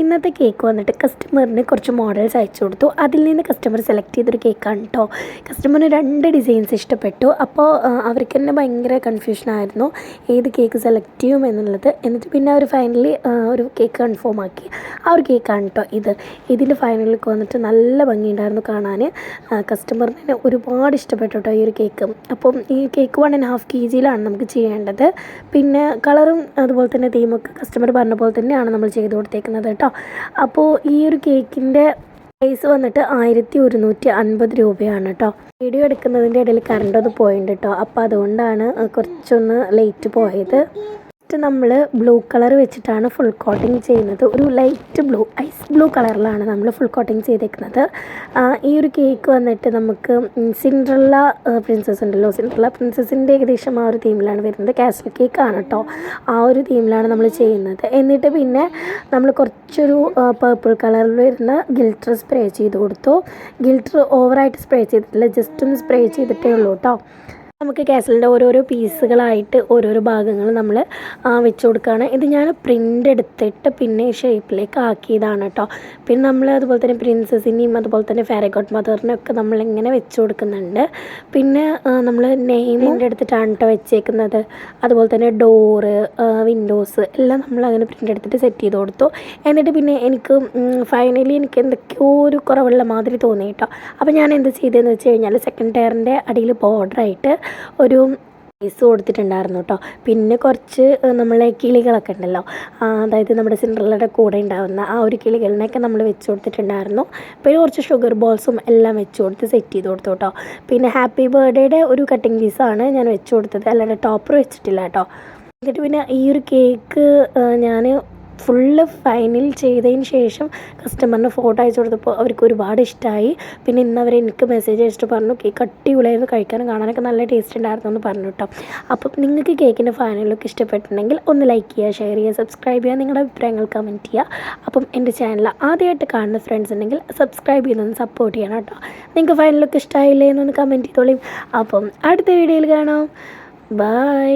ഇന്നത്തെ കേക്ക് വന്നിട്ട് കസ്റ്റമറിന് കുറച്ച് മോഡൽസ് അയച്ചു കൊടുത്തു. അതിൽ നിന്ന് കസ്റ്റമർ സെലക്ട് ചെയ്തൊരു കേക്കാണ് കേട്ടോ കസ്റ്റമറിന് രണ്ട് ഡിസൈൻസ് ഇഷ്ടപ്പെട്ടു. അപ്പോൾ അവർക്ക് തന്നെ ഭയങ്കര കൺഫ്യൂഷനായിരുന്നു ഏത് കേക്ക് സെലക്ട് ചെയ്യും എന്നുള്ളത്. എന്നിട്ട് പിന്നെ അവർ ഫൈനലി ഒരു കേക്ക് കൺഫേം ആക്കി. ആ ഒരു കേക്കാണ് കേട്ടോ ഇത്. ഇതിൽ ഫൈനലിലേക്ക് വന്നിട്ട് നല്ല ഭംഗിയുണ്ടായിരുന്നു കാണാൻ കസ്റ്റമറിന് ഒരുപാട് ഇഷ്ടപ്പെട്ടു കേട്ടോ ഈ ഒരു കേക്ക് അപ്പം ഈ cake one and half K ജിയിലാണ് നമുക്ക് ചെയ്യേണ്ടത്. പിന്നെ കളറും അതുപോലെ തന്നെ തീമൊക്കെ കസ്റ്റമർ പറഞ്ഞ പോലെ തന്നെയാണ് നമ്മൾ ചെയ്ത് കൊടുത്തേക്കുന്നത് കേട്ടോ അപ്പോൾ ഈ ഒരു കേക്കിന്റെ പ്രൈസ് വന്നിട്ട് ആയിരത്തി ഒരുന്നൂറ്റി അൻപത് രൂപയാണ് കേട്ടോ. വീഡിയോ എടുക്കുന്നതിന്റെ ഇടയിൽ കറണ്ട് ഒന്ന് പോയിട്ടുണ്ട് കേട്ടോ. അപ്പോൾ അതുകൊണ്ടാണ് കുറച്ചൊന്ന് ലേറ്റ് പോയത്. ഫസ്റ്റ് നമ്മൾ ബ്ലൂ കളർ വെച്ചിട്ടാണ് ഫുൾ കോട്ടിങ് ചെയ്യുന്നത്. ഒരു ലൈറ്റ് ബ്ലൂ ഐസ് ബ്ലൂ കളറിലാണ് നമ്മൾ ഫുൾ കോട്ടിങ് ചെയ്തേക്കുന്നത്. ഈ ഒരു കേക്ക് വന്നിട്ട് നമുക്ക് സിൻഡ്രല്ല പ്രിൻസസ് ഉണ്ടല്ലോ. സിൻഡ്രല്ല പ്രിൻസസിന്റെ ഏകദേശം ആ ഒരു തീമിലാണ് വരുന്നത്. കാസ്റ്റർ കേക്ക് ആണ് കേട്ടോ ആ ഒരു തീമിലാണ് നമ്മൾ ചെയ്യുന്നത്. എന്നിട്ട് പിന്നെ നമ്മൾ കുറച്ചൊരു പേർപ്പിൾ കളറിൽ വരുന്ന ഗിൽറ്റർ സ്പ്രേ ചെയ്ത് കൊടുത്തു. ഗിൽറ്റർ ഓവറായിട്ട് സ്പ്രേ ചെയ്തിട്ടില്ല. ജസ്റ്റ് ഒന്ന് സ്പ്രേ ചെയ്തിട്ടേ ഉള്ളൂ കേട്ടോ നമുക്ക് കാസലിന്റെ ഓരോരോ പീസുകളായിട്ട് ഓരോരോ ഭാഗങ്ങൾ നമ്മൾ വെച്ച് കൊടുക്കുകയാണ് ഇത് ഞാൻ പ്രിന്റ് എടുത്തിട്ട് പിന്നെ ഷേപ്പിലേക്ക് ആക്കിയതാണ് കേട്ടോ പിന്നെ നമ്മൾ അതുപോലെ തന്നെ പ്രിൻസസിനെയും അതുപോലെ തന്നെ ഫാരഗോട്ട് മദറിനും ഒക്കെ നമ്മളിങ്ങനെ വെച്ച് കൊടുക്കുന്നുണ്ട്. പിന്നെ നമ്മൾ നെയിമിന്റെ എടുത്തിട്ടാണ് കേട്ടോ വെച്ചേക്കുന്നത്. അതുപോലെ തന്നെ ഡോറ് വിൻഡോസ് എല്ലാം നമ്മൾ അങ്ങനെ പ്രിന്റ് എടുത്തിട്ട് സെറ്റ് ചെയ്ത് കൊടുത്തു. എന്നിട്ട് പിന്നെ എനിക്ക് ഫൈനലി എനിക്ക് എന്തൊക്കെയോ ഒരു കുറവുള്ള മാതിരി തോന്നി കേട്ടോ അപ്പോൾ ഞാൻ എന്ത് ചെയ്തതെന്ന് വെച്ച് കഴിഞ്ഞാൽ സെക്കൻഡ് ടയറിന്റെ അടിയിൽ ബോർഡറായിട്ട് ഒരു പീസ് കൊടുത്തിട്ടുണ്ടായിരുന്നു കേട്ടോ പിന്നെ കുറച്ച് നമ്മളെ കിളികളൊക്കെ ഉണ്ടല്ലോ. അതായത് നമ്മുടെ സിൻഡ്രലയുടെ കൂടെ ഉണ്ടാകുന്ന ആ ഒരു കിളികളിനെയൊക്കെ നമ്മൾ വെച്ച് കൊടുത്തിട്ടുണ്ടായിരുന്നു. പിന്നെ കുറച്ച് ഷുഗർ ബോൾസും എല്ലാം വെച്ച് കൊടുത്ത് സെറ്റ് ചെയ്ത് കൊടുത്തു കേട്ടോ പിന്നെ ഹാപ്പി ബർത്ത്ഡേയുടെ ഒരു കട്ടിങ് പീസാണ് ഞാൻ വെച്ച് കൊടുത്തത്. അല്ലാണ്ട് ടോപ്പർ വെച്ചിട്ടില്ല കേട്ടോ എന്നിട്ട് പിന്നെ ഈ ഒരു കേക്ക് ഞാൻ ഫുള്ള് ഫൈനൽ ചെയ്തതിന് ശേഷം കസ്റ്റമറിന് ഫോട്ടോ അയച്ചു കൊടുത്തപ്പോൾ അവർക്ക് ഒരുപാട് ഇഷ്ടമായി പിന്നെ ഇന്ന് അവർ എനിക്ക് മെസ്സേജ് അയച്ചിട്ട് പറഞ്ഞു കേക്ക് അടിപൊളിയായിരുന്നു കഴിക്കാനും കാണാനൊക്കെ നല്ല ടേസ്റ്റ് ഉണ്ടായിരുന്നു എന്ന് പറഞ്ഞു കേട്ടോ. അപ്പം നിങ്ങൾക്ക് കേക്കിന്റെ ഫൈനൽ ലുക്ക് ഇഷ്ടപ്പെട്ടിട്ടുണ്ടെങ്കിൽ ഒന്ന് ലൈക്ക് ചെയ്യുക ഷെയർ ചെയ്യുക സബ്സ്ക്രൈബ് ചെയ്യുക നിങ്ങളുടെ അഭിപ്രായങ്ങൾ കമന്റ് ചെയ്യുക. അപ്പം എന്റെ ചാനൽ ആദ്യമായിട്ട് കാണുന്ന ഫ്രണ്ട്സ് ഉണ്ടെങ്കിൽ സബ്സ്ക്രൈബ് ചെയ്യുന്നൊന്ന് സപ്പോർട്ട് ചെയ്യണം കേട്ടോ. നിങ്ങൾക്ക് ഫൈനൽ ലുക്ക് ഇഷ്ടമായില്ലേ എന്നൊന്ന് കമന്റ് ചെയ്തോളിയും അപ്പം അടുത്ത വീഡിയോയിൽ കാണാം. ബൈ